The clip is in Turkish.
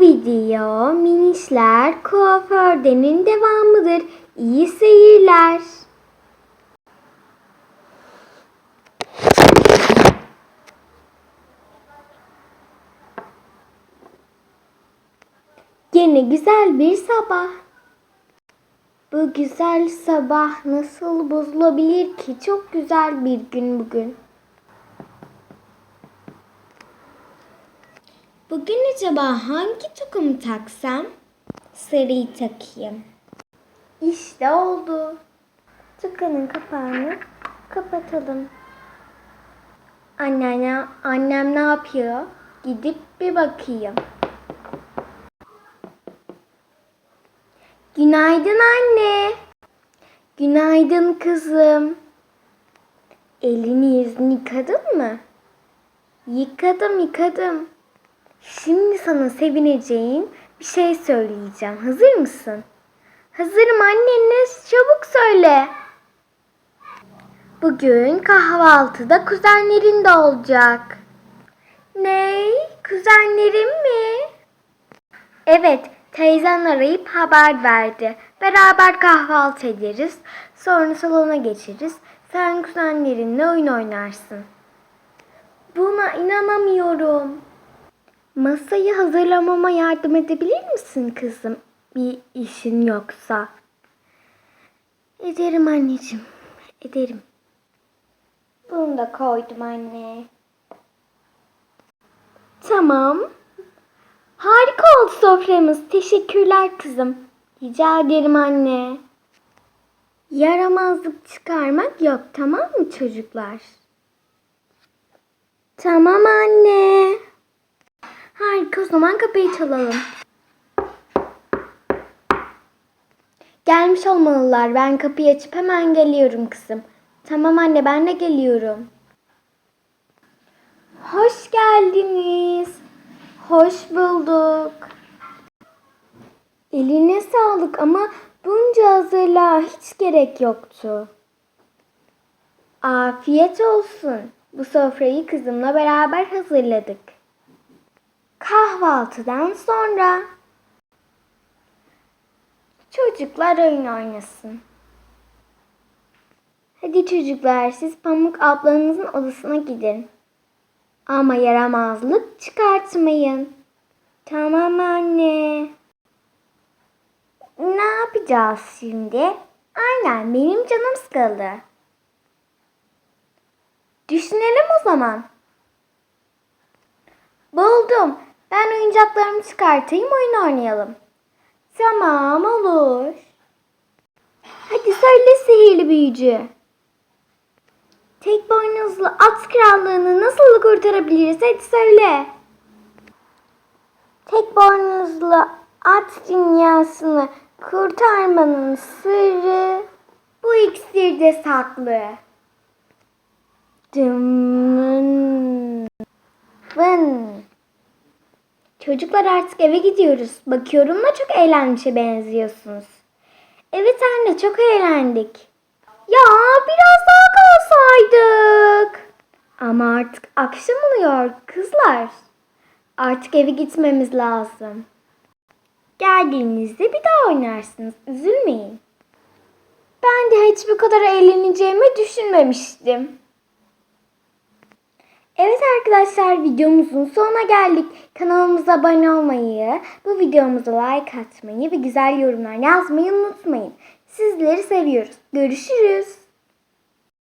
Bu video Minişler Kuaförde'nin devamıdır. İyi seyirler. Yine güzel bir sabah. Bu güzel sabah nasıl bozulabilir ki? Çok güzel bir gün bugün. Bugün acaba hangi takımı taksam? Sarıyı takayım. İşte oldu. Tıkanın kapağını kapatalım. Anneanne, annem ne yapıyor? Gidip bir bakayım. Günaydın anne. Günaydın kızım. Elini yüzünü yıkadın mı? Yıkadım yıkadım. Şimdi sana sevineceğin bir şey söyleyeceğim. Hazır mısın? Hazırım anne. Çabuk söyle. Bugün kahvaltıda kuzenlerin de olacak. Ney? Kuzenlerim mi? Evet, teyzen arayıp haber verdi. Beraber kahvaltı ederiz. Sonra salona geçeriz. Sen kuzenlerinle oyun oynarsın. Buna inanamıyorum. Masayı hazırlamama yardım edebilir misin kızım? Bir işin yoksa. Ederim anneciğim. Ederim. Bunu da koydum anne. Tamam. Harika oldu soframız. Teşekkürler kızım. Rica ederim anne. Yaramazlık çıkarmak yok tamam mı çocuklar? Tamam anne. O zaman kapıyı çalalım. Gelmiş olmalılar. Ben kapıyı açıp hemen geliyorum kızım. Tamam anne ben de geliyorum. Hoş geldiniz. Hoş bulduk. Eline sağlık ama bunca hazırlığa hiç gerek yoktu. Afiyet olsun. Bu sofrayı kızımla beraber hazırladık. Kahvaltıdan sonra çocuklar oyun oynasın. Hadi çocuklar siz Pamuk ablanızın odasına gidin. Ama yaramazlık çıkartmayın. Tamam anne. Ne yapacağız şimdi? Aynen benim canım sıkıldı. Düşünelim o zaman. Buldum. Oyuncaklarımı çıkartayım oyun oynayalım. Tamam olur. Hadi söyle sihirli büyücü. Tek boynuzlu at krallığını nasıl kurtarabiliriz? Hadi söyle. Tek boynuzlu at dünyasını kurtarmanın sırrı bu iksirde saklı. Dımın. Vın. Çocuklar artık eve gidiyoruz. Bakıyorum da çok eğlenmişe benziyorsunuz. Evet anne çok eğlendik. Ya biraz daha kalsaydık. Ama artık akşam oluyor kızlar. Artık eve gitmemiz lazım. Geldiğinizde bir daha oynarsınız. Üzülmeyin. Ben de hiç bu kadar eğleneceğimi düşünmemiştim. Evet arkadaşlar videomuzun sonuna geldik. Kanalımıza abone olmayı, bu videomuza like atmayı ve güzel yorumlar yazmayı unutmayın. Sizleri seviyoruz. Görüşürüz.